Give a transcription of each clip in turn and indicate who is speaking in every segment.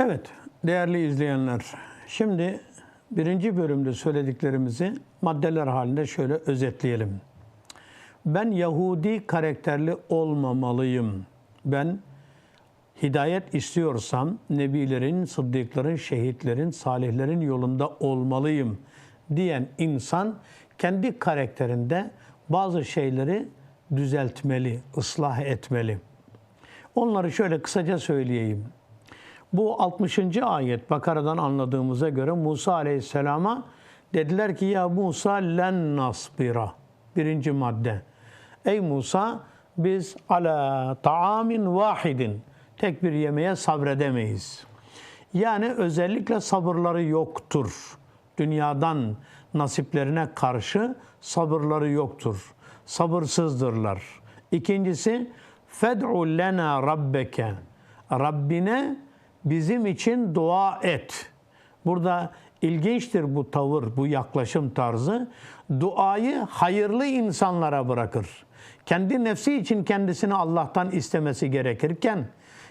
Speaker 1: Evet, değerli izleyenler. Şimdi birinci bölümde söylediklerimizi maddeler halinde şöyle özetleyelim. Ben Yahudi karakterli olmamalıyım. Ben hidayet istiyorsam nebilerin, sıddıkların, şehitlerin, salihlerin yolunda olmalıyım diyen insan kendi karakterinde bazı şeyleri düzeltmeli, ıslah etmeli. Onları şöyle kısaca söyleyeyim. Bu 60. ayet Bakara'dan anladığımıza göre Musa Aleyhisselam'a dediler ki ya Musa len nasbira. Birinci madde. Ey Musa biz ala taamin vahidin tek bir yemeğe sabredemeyiz. Yani özellikle sabırları yoktur. Dünyadan nasiplerine karşı sabırları yoktur. Sabırsızdırlar. İkincisi fed'u lena rabbeke. Rabbine bizim için dua et. Burada ilginçtir bu tavır, bu yaklaşım tarzı. Duayı hayırlı insanlara bırakır. Kendi nefsi için kendisini Allah'tan istemesi gerekirken,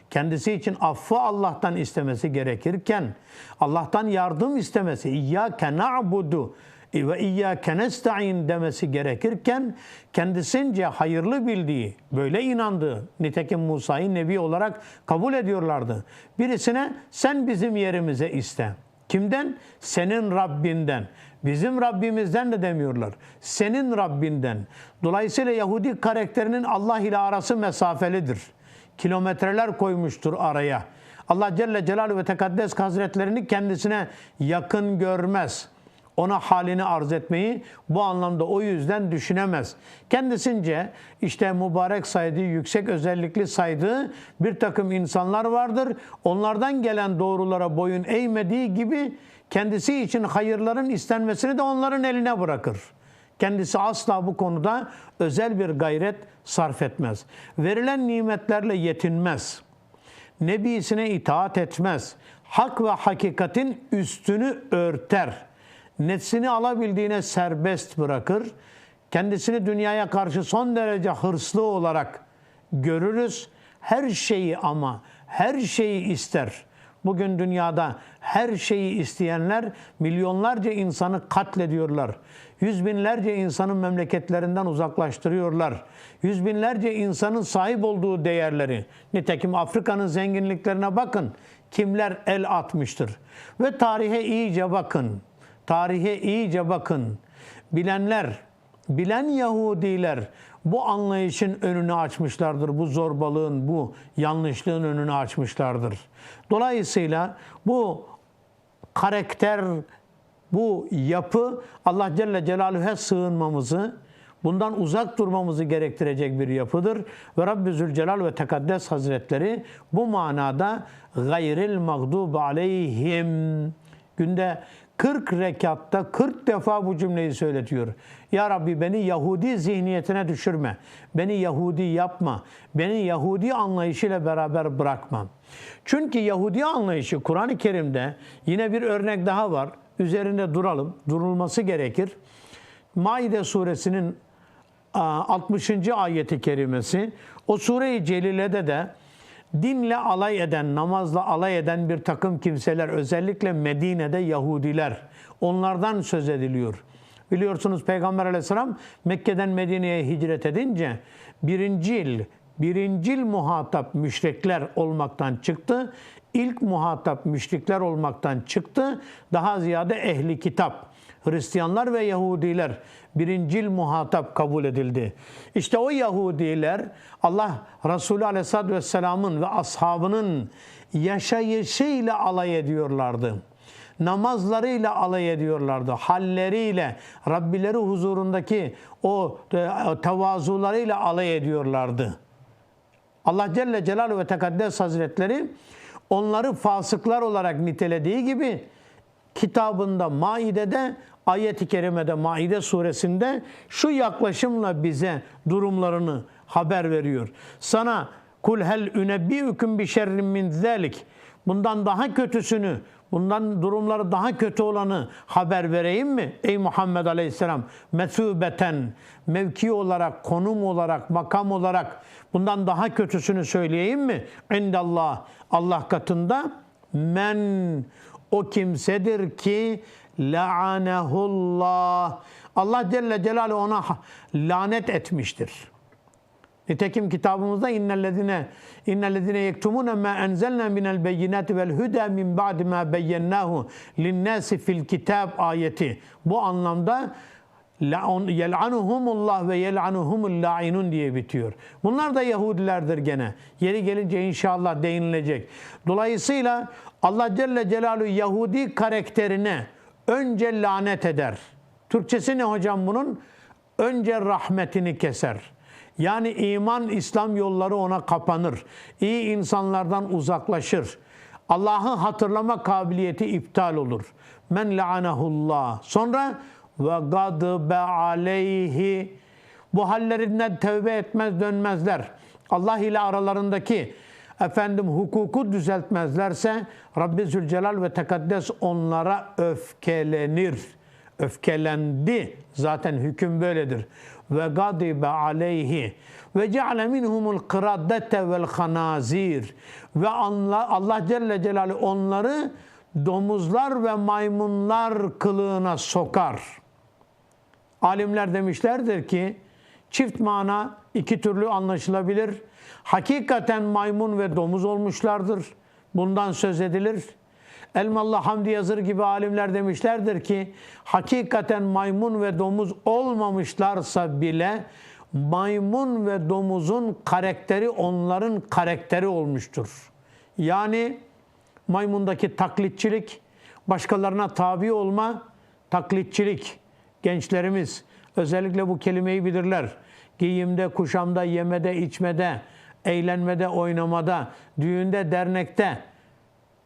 Speaker 1: kendisi için affı Allah'tan istemesi gerekirken, Allah'tan yardım istemesi, İyyâke na'budu ve İyyâke nesta'in demesi gerekirken, kendisince hayırlı bildiği, böyle inandığı, nitekim Musa'yı Nebi olarak kabul ediyorlardı. Birisine sen bizim yerimize iste. Kimden? Senin Rabbinden. Bizim Rabbimizden de demiyorlar. Senin Rabbinden. Dolayısıyla Yahudi karakterinin Allah ile arası mesafelidir. Kilometreler koymuştur araya. Allah Celle Celaluhu ve Tekaddes Hazretlerini kendisine yakın görmez. Ona halini arz etmeyi bu anlamda o yüzden düşünemez. Kendisince işte mübarek saydığı, yüksek özellikli saydığı bir takım insanlar vardır. Onlardan gelen doğrulara boyun eğmediği gibi kendisi için hayırların istenmesini de onların eline bırakır. Kendisi asla bu konuda özel bir gayret sarf etmez. Verilen nimetlerle yetinmez. Nebisine itaat etmez. Hak ve hakikatin üstünü örter. Nefsini alabildiğine serbest bırakır. Kendisini dünyaya karşı son derece hırslı olarak görürüz. Her şeyi ama her şeyi ister. Bugün dünyada her şeyi isteyenler milyonlarca insanı katlediyorlar. Yüz binlerce insanın memleketlerinden uzaklaştırıyorlar. Yüz binlerce insanın sahip olduğu değerleri, nitekim Afrika'nın zenginliklerine bakın. Kimler el atmıştır. Ve tarihe iyice bakın. Tarihe iyice bakın. Bilenler, bilen Yahudiler bu anlayışın önünü açmışlardır. Bu zorbalığın, bu yanlışlığın önünü açmışlardır. Dolayısıyla bu karakter, bu yapı Allah Celle Celaluhu'ya sığınmamızı, bundan uzak durmamızı gerektirecek bir yapıdır. Ve Rabbi Zülcelal ve Tekaddes Hazretleri bu manada gayril mağdub aleyhim günde 40 rekatta 40 defa bu cümleyi söyletiyor. Ya Rabbi beni Yahudi zihniyetine düşürme. Beni Yahudi yapma. Beni Yahudi anlayışıyla beraber bırakma. Çünkü Yahudi anlayışı Kur'an-ı Kerim'de yine bir örnek daha var. Üzerinde duralım. Durulması gerekir. Maide suresinin 60. ayeti kerimesi. O sure-i celilede de dinle alay eden, namazla alay eden bir takım kimseler, özellikle Medine'de Yahudiler, onlardan söz ediliyor. Biliyorsunuz Peygamber aleyhisselam Mekke'den Medine'ye hicret edince birincil, birincil muhatap müşrikler olmaktan çıktı. İlk muhatap müşrikler olmaktan çıktı. Daha ziyade ehli kitap. Hristiyanlar ve Yahudiler birincil muhatap kabul edildi. İşte o Yahudiler Allah Resulü Aleyhisselatü Vesselam'ın ve ashabının yaşayışıyla alay ediyorlardı. Namazlarıyla alay ediyorlardı. Halleriyle, Rabbileri huzurundaki o tevazularıyla alay ediyorlardı. Allah Celle Celaluhu ve Tekaddes Hazretleri onları fasıklar olarak nitelediği gibi kitabında Maide'de ayet-i kerimede Maide suresinde şu yaklaşımla bize durumlarını haber veriyor. Sana kul hel ünebbiüküm bi şerrin min zelik. Bundan daha kötüsünü, bundan durumları daha kötü olanı haber vereyim mi? Ey Muhammed Aleyhisselam, mesubeten, mevki olarak, konum olarak, makam olarak bundan daha kötüsünü söyleyeyim mi? İndallah, Allah katında men o kimsedir ki la'anehullah. Allah Celle Celaluhu ona lanet etmiştir. Nitekim kitabımızda innellezine innellezine yektumune ma enzelna minel beyinati vel huda min ba'di ma beyyennahu linnâsi fil kitab ayeti. Bu anlamda yel'anuhumullah ve yel'anuhumul la'inun diye bitiyor. Bunlar da Yahudilerdir gene. Yeri gelince inşallah değinilecek. Dolayısıyla Allah Celle Celaluhu Yahudi karakterine önce lanet eder. Türkçesi ne hocam bunun? Önce rahmetini keser. Yani iman, İslam yolları ona kapanır. İyi insanlardan uzaklaşır. Allah'ı hatırlama kabiliyeti iptal olur. Men la'anahullah. Sonra ve gadbe aleyhi. Bu hallerinden tevbe etmez dönmezler. Allah ile aralarındaki efendim hukuku düzeltmezlerse Rabbi Zülcelal ve Tekaddes onlara öfkelenir. Öfkelendi. Zaten hüküm böyledir. Ve gadibe aleyhi ve ceale minhumul kıraddete vel hanazir ve Allah Celle Celaluhu onları domuzlar ve maymunlar kılığına sokar. Alimler demişlerdir ki çift mana iki türlü anlaşılabilir. Hakikaten maymun ve domuz olmuşlardır. Bundan söz edilir. Elmalı Hamdi Yazır gibi alimler demişlerdir ki hakikaten maymun ve domuz olmamışlarsa bile maymun ve domuzun karakteri onların karakteri olmuştur. Yani maymundaki taklitçilik, başkalarına tabi olma, taklitçilik. Gençlerimiz özellikle bu kelimeyi bilirler. Giyimde, kuşamda, yemede, içmede, eğlenmede, oynamada, düğünde, dernekte,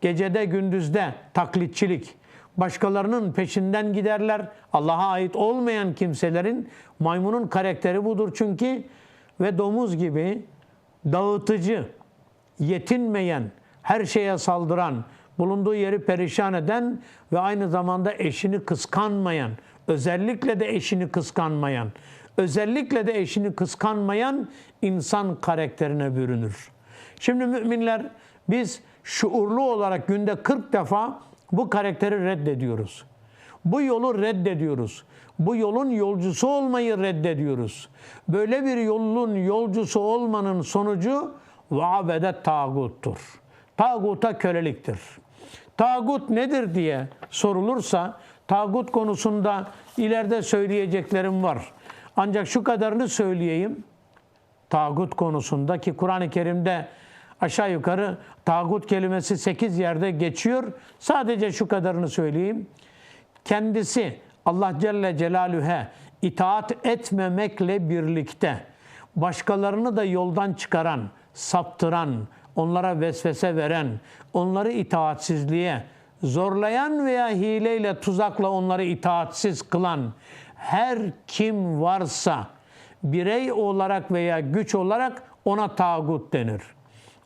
Speaker 1: gecede, gündüzde taklitçilik. Başkalarının peşinden giderler. Allah'a ait olmayan kimselerin maymunun karakteri budur çünkü ve domuz gibi dağıtıcı, yetinmeyen, her şeye saldıran, bulunduğu yeri perişan eden ve aynı zamanda eşini kıskanmayan, özellikle de eşini kıskanmayan, özellikle de eşini kıskanmayan insan karakterine bürünür. Şimdi müminler biz şuurlu olarak günde 40 defa bu karakteri reddediyoruz. Bu yolu reddediyoruz. Bu yolun yolcusu olmayı reddediyoruz. Böyle bir yolun yolcusu olmanın sonucu vaabedet tağuttur. Tağuta köleliktir. Tağut nedir diye sorulursa tağut konusunda ileride söyleyeceklerim var. Ancak şu kadarını söyleyeyim. Tağut konusunda ki Kur'an-ı Kerim'de aşağı yukarı tağut kelimesi 8 yerde geçiyor. Sadece şu kadarını söyleyeyim. Kendisi Allah Celle Celaluhu'ya itaat etmemekle birlikte başkalarını da yoldan çıkaran, saptıran, onlara vesvese veren, onları itaatsizliğe zorlayan veya hileyle, tuzakla onları itaatsiz kılan her kim varsa birey olarak veya güç olarak ona tağut denir.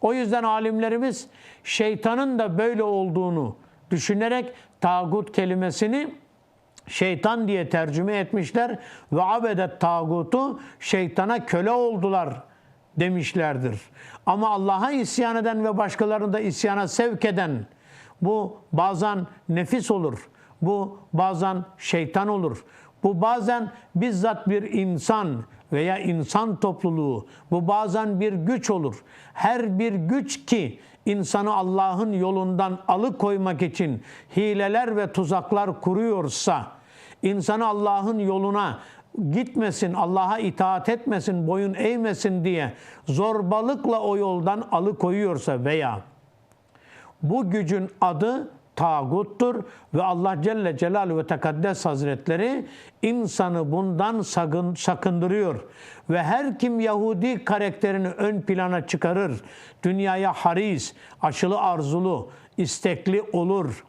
Speaker 1: O yüzden alimlerimiz şeytanın da böyle olduğunu düşünerek tağut kelimesini şeytan diye tercüme etmişler ve abedet tağutu şeytana köle oldular demişlerdir. Ama Allah'a isyan eden ve başkalarını da isyana sevk eden bu bazen nefis olur. Bu bazen şeytan olur. Bu bazen bizzat bir insan veya insan topluluğu. Bu bazen bir güç olur. Her bir güç ki insanı Allah'ın yolundan alıkoymak için hileler ve tuzaklar kuruyorsa, insanı Allah'ın yoluna gitmesin, Allah'a itaat etmesin, boyun eğmesin diye zorbalıkla o yoldan alıkoyuyorsa veya bu gücün adı tağuttur ve Allah Celle Celaluhu ve Tekaddes Hazretleri insanı bundan sakın, sakındırıyor. Ve her kim Yahudi karakterini ön plana çıkarır, dünyaya haris, aşılı arzulu, istekli olur,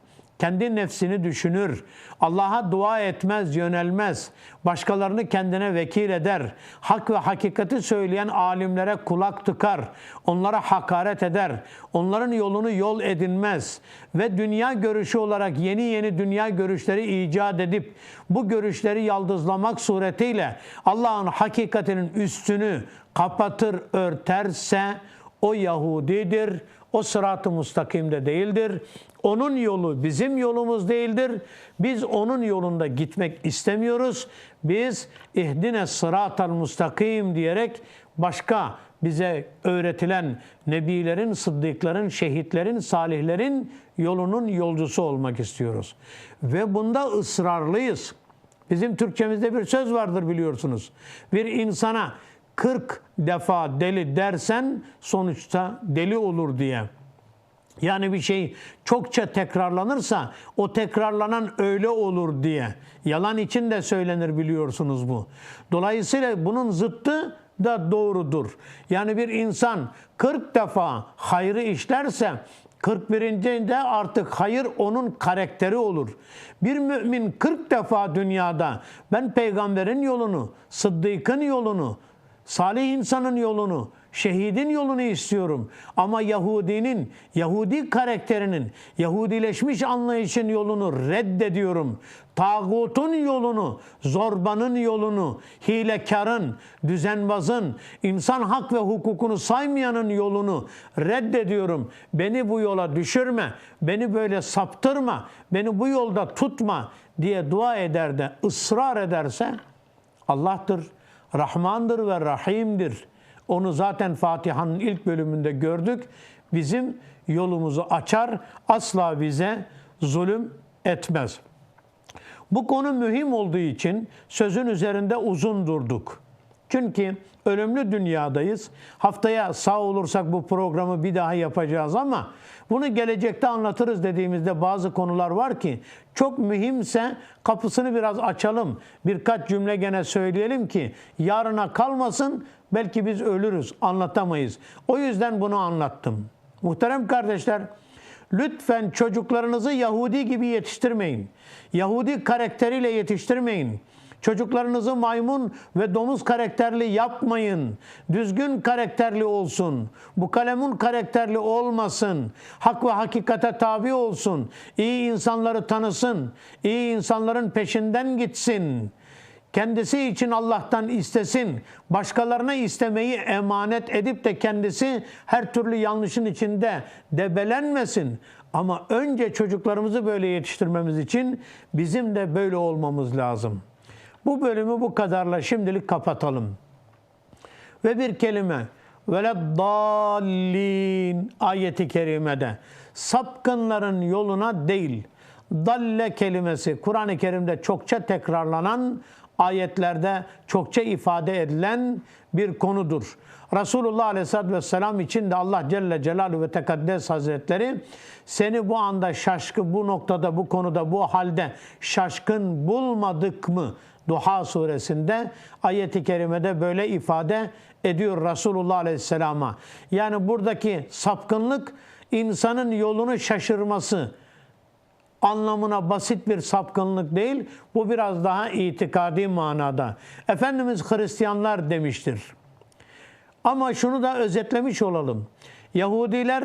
Speaker 1: kendi nefsini düşünür, Allah'a dua etmez, yönelmez, başkalarını kendine vekil eder, hak ve hakikati söyleyen alimlere kulak tıkar, onlara hakaret eder, onların yolunu yol edinmez. Ve dünya görüşü olarak yeni yeni dünya görüşleri icat edip bu görüşleri yaldızlamak suretiyle Allah'ın hakikatinin üstünü kapatır, örterse o Yahudidir, o sırat-ı mustakimde değildir. Onun yolu bizim yolumuz değildir. Biz onun yolunda gitmek istemiyoruz. Biz ihdine sıratal mustakim diyerek başka bize öğretilen nebilerin, sıddıkların, şehitlerin, salihlerin yolunun yolcusu olmak istiyoruz. Ve bunda ısrarlıyız. Bizim Türkçemizde bir söz vardır biliyorsunuz. Bir insana 40 defa deli dersen sonuçta deli olur diye. Yani bir şey çokça tekrarlanırsa o tekrarlanan öyle olur diye. Yalan için de söylenir biliyorsunuz bu. Dolayısıyla bunun zıttı da doğrudur. Yani bir insan 40 defa hayrı işlerse 41. de artık hayır onun karakteri olur. Bir mümin 40 defa dünyada ben peygamberin yolunu, sıddıkın yolunu, salih insanın yolunu, şehidin yolunu istiyorum. Ama Yahudinin, Yahudi karakterinin, Yahudileşmiş anlayışın yolunu reddediyorum. Tağutun yolunu, zorbanın yolunu, hilekarın, düzenbazın, insan hak ve hukukunu saymayanın yolunu reddediyorum. Beni bu yola düşürme, beni böyle saptırma, beni bu yolda tutma diye dua eder de ısrar ederse Allah'tır, Rahmandır ve Rahim'dir. Onu zaten Fatiha'nın ilk bölümünde gördük. Bizim yolumuzu açar, asla bize zulüm etmez. Bu konu mühim olduğu için sözün üzerinde uzun durduk. Çünkü ölümlü dünyadayız. Haftaya sağ olursak bu programı bir daha yapacağız ama bunu gelecekte anlatırız dediğimizde bazı konular var ki çok mühimse kapısını biraz açalım. Birkaç cümle gene söyleyelim ki yarına kalmasın belki biz ölürüz anlatamayız. O yüzden bunu anlattım. Muhterem kardeşler lütfen çocuklarınızı Yahudi gibi yetiştirmeyin. Yahudi karakteriyle yetiştirmeyin. Çocuklarınızı maymun ve domuz karakterli yapmayın. Düzgün karakterli olsun. Bu kalemun karakterli olmasın. Hak ve hakikate tabi olsun. İyi insanları tanısın. İyi insanların peşinden gitsin. Kendisi için Allah'tan istesin. Başkalarına istemeyi emanet edip de kendisi her türlü yanlışın içinde debelenmesin. Ama önce çocuklarımızı böyle yetiştirmemiz için bizim de böyle olmamız lazım. Bu bölümü bu kadarla şimdilik kapatalım. Ve bir kelime veleddallin ayeti kerimede sapkınların yoluna değil dalle kelimesi Kur'an-ı Kerim'de çokça tekrarlanan ayetlerde çokça ifade edilen bir konudur. Resulullah Aleyhisselatü Vesselam için de Allah Celle Celaluhu ve Tekaddes Hazretleri seni bu anda şaşkın, bu noktada, bu konuda, bu halde şaşkın bulmadık mı? Duha suresinde ayeti kerimede böyle ifade ediyor Resulullah Aleyhisselam'a. Yani buradaki sapkınlık insanın yolunu şaşırması anlamına basit bir sapkınlık değil. Bu biraz daha itikadi manada. Efendimiz Hristiyanlar demiştir. Ama şunu da özetlemiş olalım. Yahudiler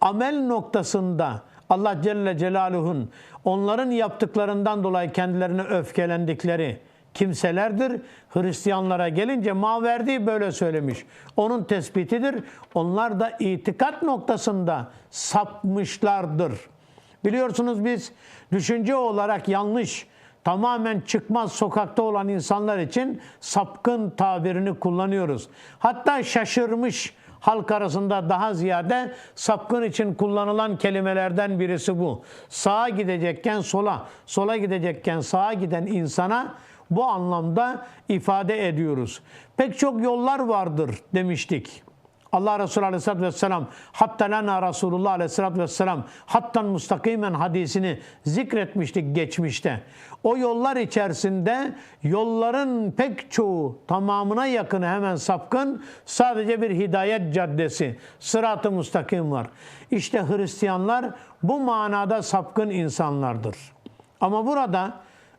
Speaker 1: amel noktasında Allah Celle Celaluhu'nun onların yaptıklarından dolayı kendilerine öfkelendikleri kimselerdir. Hristiyanlara gelince Maverdi böyle söylemiş. Onun tespitidir. Onlar da itikat noktasında sapmışlardır. Biliyorsunuz biz düşünce olarak yanlış, tamamen çıkmaz sokakta olan insanlar için sapkın tabirini kullanıyoruz. Hatta şaşırmış halk arasında daha ziyade sapkın için kullanılan kelimelerden birisi bu. Sağa gidecekken sola, sola gidecekken sağa giden insana bu anlamda ifade ediyoruz. Pek çok yollar vardır demiştik. Allah Resulü Aleyhisselatü Vesselam hatta lana Resulullah Aleyhisselatü Vesselam hattan mustakimen hadisini zikretmiştik geçmişte. O yollar içerisinde yolların pek çoğu tamamına yakını hemen sapkın sadece bir hidayet caddesi sırat-ı mustakim var. İşte Hristiyanlar bu manada sapkın insanlardır. Ama burada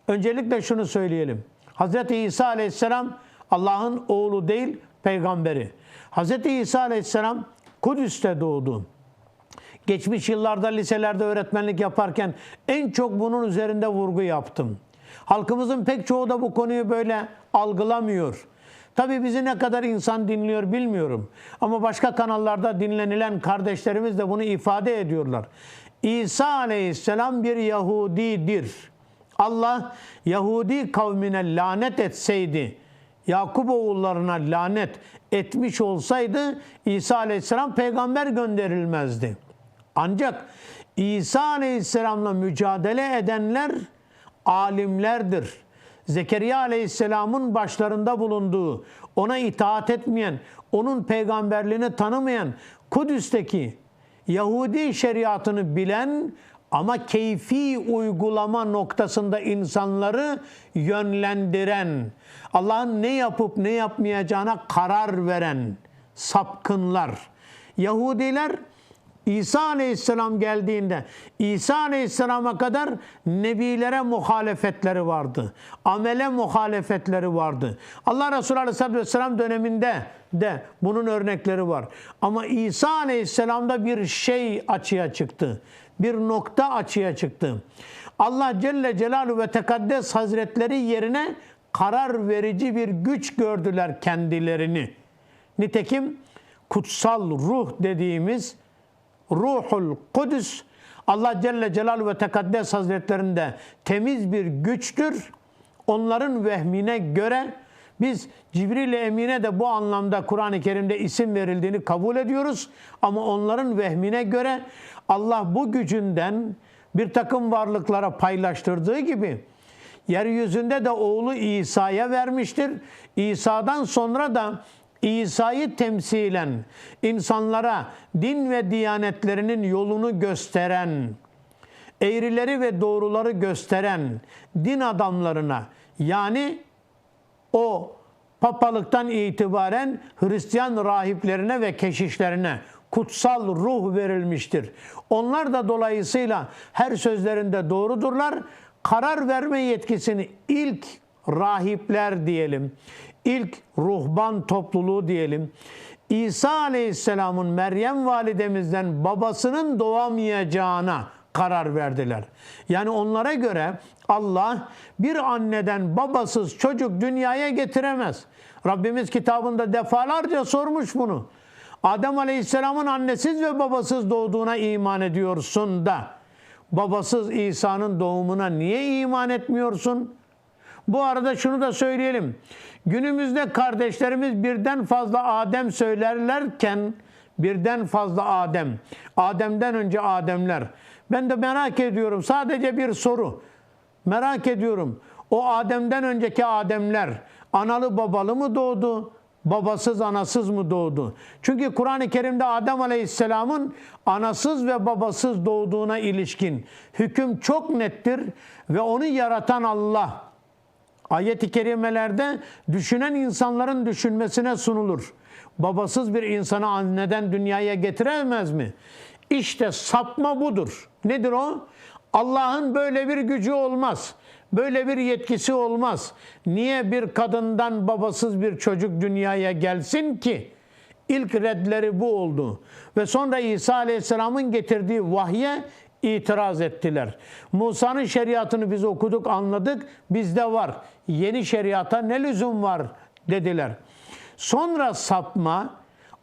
Speaker 1: öncelikle şunu söyleyelim. Hz. İsa Aleyhisselam Allah'ın oğlu değil peygamberi. Hz. İsa Aleyhisselam Kudüs'te doğdu. Geçmiş yıllarda liselerde öğretmenlik yaparken en çok bunun üzerinde vurgu yaptım. Halkımızın pek çoğu da bu konuyu böyle algılamıyor. Tabii bizi ne kadar insan dinliyor bilmiyorum. Ama başka kanallarda dinlenilen kardeşlerimiz de bunu ifade ediyorlar. İsa aleyhisselam bir Yahudidir. Allah Yahudi kavmine lanet etseydi, Yakup oğullarına lanet etmiş olsaydı İsa aleyhisselam peygamber gönderilmezdi. Ancak İsa aleyhisselamla mücadele edenler alimlerdir. Zekeriya aleyhisselamın başlarında bulunduğu, ona itaat etmeyen, onun peygamberliğini tanımayan Kudüs'teki Yahudi şeriatını bilen ama keyfi uygulama noktasında insanları yönlendiren, Allah'ın ne yapıp ne yapmayacağına karar veren sapkınlar. Yahudiler İsa Aleyhisselam geldiğinde İsa Aleyhisselam'a kadar nebilere muhalefetleri vardı. Amele muhalefetleri vardı. Allah Resulü Aleyhisselatü Vesselam döneminde de bunun örnekleri var. Ama İsa Aleyhisselam'da bir şey açığa çıktı. Bir nokta açığa çıktı. Allah Celle Celaluhu ve Tekaddes Hazretleri yerine karar verici bir güç gördüler kendilerini. Nitekim kutsal ruh dediğimiz Ruhul Kudüs Allah Celle Celaluhu ve Tekaddes Hazretlerinde temiz bir güçtür. Onların vehmine göre biz Cibril Emine de bu anlamda Kur'an-ı Kerim'de isim verildiğini kabul ediyoruz. Ama onların vehmine göre Allah bu gücünden bir takım varlıklara paylaştırdığı gibi yeryüzünde de oğlu İsa'ya vermiştir. İsa'dan sonra da İsa'yı temsilen insanlara din ve diyanetlerinin yolunu gösteren, eğrileri ve doğruları gösteren din adamlarına yani o papalıktan itibaren Hristiyan rahiplerine ve keşişlerine kutsal ruh verilmiştir. Onlar da dolayısıyla her sözlerinde doğrudurlar. Karar verme yetkisini ilk rahipler diyelim, ilk ruhban topluluğu diyelim. İsa Aleyhisselam'ın Meryem validemizden babasının doğamayacağına karar verdiler. Yani onlara göre Allah bir anneden babasız çocuk dünyaya getiremez. Rabbimiz kitabında defalarca sormuş bunu. Adem Aleyhisselam'ın annesiz ve babasız doğduğuna iman ediyorsun da babasız İsa'nın doğumuna niye iman etmiyorsun? Bu arada şunu da söyleyelim. Günümüzde kardeşlerimiz birden fazla Adem söylerlerken birden fazla Adem. Adem'den önce Ademler. Ben de merak ediyorum. Sadece bir soru. Merak ediyorum. O Adem'den önceki Ademler analı babalı mı doğdu? Babasız anasız mı doğdu? Çünkü Kur'an-ı Kerim'de Adem Aleyhisselam'ın anasız ve babasız doğduğuna ilişkin hüküm çok nettir ve onu yaratan Allah Ayet-i kerimelerde düşünen insanların düşünmesine sunulur. Babasız bir insanı anneden dünyaya getiremez mi? İşte sapma budur. Nedir o? Allah'ın böyle bir gücü olmaz. Böyle bir yetkisi olmaz. Niye bir kadından babasız bir çocuk dünyaya gelsin ki? İlk redleri bu oldu. Ve sonra İsa Aleyhisselam'ın getirdiği vahye itiraz ettiler. Musa'nın şeriatını biz okuduk, anladık. Bizde var. Yeni şeriata ne lüzum var dediler. Sonra sapma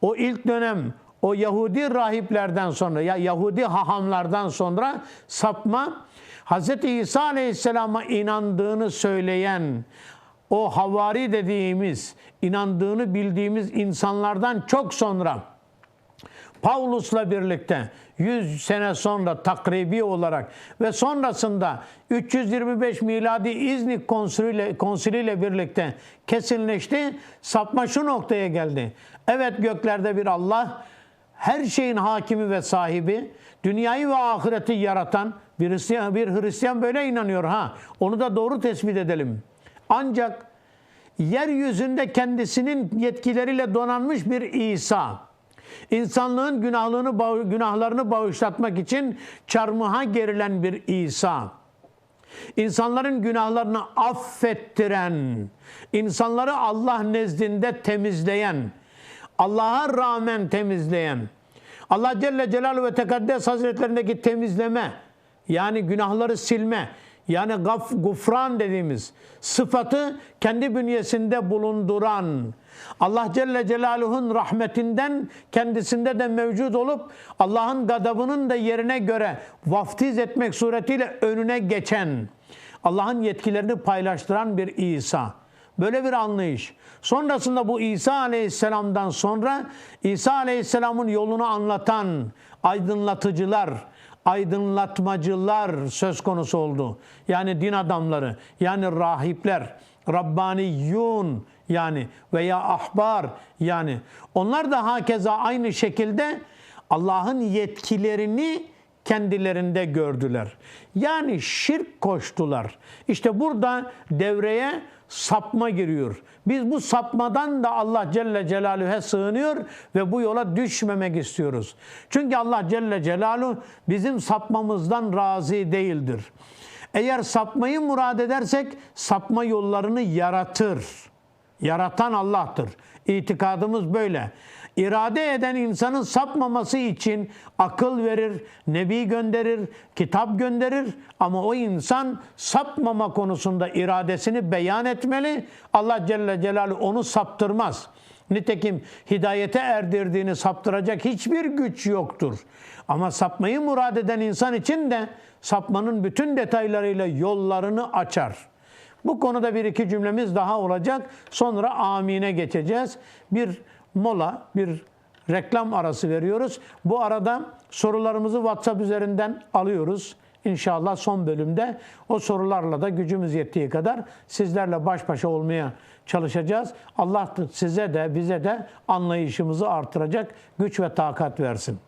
Speaker 1: o ilk dönem o Yahudi rahiplerden sonra ya Yahudi hahamlardan sonra sapma Hz. İsa Aleyhisselam'a inandığını söyleyen o havari dediğimiz, inandığını bildiğimiz insanlardan çok sonra Paulus'la birlikte 100 sene sonra takribi olarak ve sonrasında 325 miladi İznik konsiliyle, konsiliyle birlikte kesinleşti. Sapma şu noktaya geldi. Evet göklerde bir Allah, her şeyin hakimi ve sahibi, dünyayı ve ahireti yaratan bir Hristiyan, bir Hristiyan böyle inanıyor ha. Onu da doğru tespit edelim. Ancak yeryüzünde kendisinin yetkileriyle donanmış bir İsa, İnsanlığın günahlarını, günahlarını bağışlatmak için çarmıha gerilen bir İsa. İnsanların günahlarını affettiren, insanları Allah nezdinde temizleyen, Allah'a rağmen temizleyen, Allah Celle Celaluhu ve Tekaddes Hazretlerindeki temizleme, yani günahları silme, yani gaf, gufran dediğimiz sıfatı kendi bünyesinde bulunduran Allah Celle Celaluhu'nun rahmetinden kendisinde de mevcut olup Allah'ın gadabının da yerine göre vaftiz etmek suretiyle önüne geçen Allah'ın yetkilerini paylaştıran bir İsa. Böyle bir anlayış. Sonrasında bu İsa Aleyhisselam'dan sonra İsa Aleyhisselam'ın yolunu anlatan aydınlatıcılar, aydınlatmacılar söz konusu oldu. Yani din adamları, yani rahipler, Rabbaniyun yani veya ahbar yani onlar da hakeza aynı şekilde Allah'ın yetkilerini kendilerinde gördüler. Yani şirk koştular. İşte burada devreye sapma giriyor. Biz bu sapmadan da Allah Celle Celaluhu'ya sığınıyor ve bu yola düşmemek istiyoruz. Çünkü Allah Celle Celaluhu bizim sapmamızdan razı değildir. Eğer sapmayı murad edersek sapma yollarını yaratır. Yaratan Allah'tır. İtikadımız böyle. İrade eden insanın sapmaması için akıl verir, nebi gönderir, kitap gönderir ama o insan sapmama konusunda iradesini beyan etmeli. Allah Celle Celaluhu onu saptırmaz. Nitekim hidayete erdirdiğini saptıracak hiçbir güç yoktur. Ama sapmayı murad eden insan için de sapmanın bütün detaylarıyla yollarını açar. Bu konuda bir iki cümlemiz daha olacak. Sonra amine geçeceğiz. Bir mola, bir reklam arası veriyoruz. Bu arada sorularımızı WhatsApp üzerinden alıyoruz. İnşallah son bölümde o sorularla da gücümüz yettiği kadar sizlerle baş başa olmaya çalışacağız. Allah size de bize de anlayışımızı artıracak güç ve takat versin.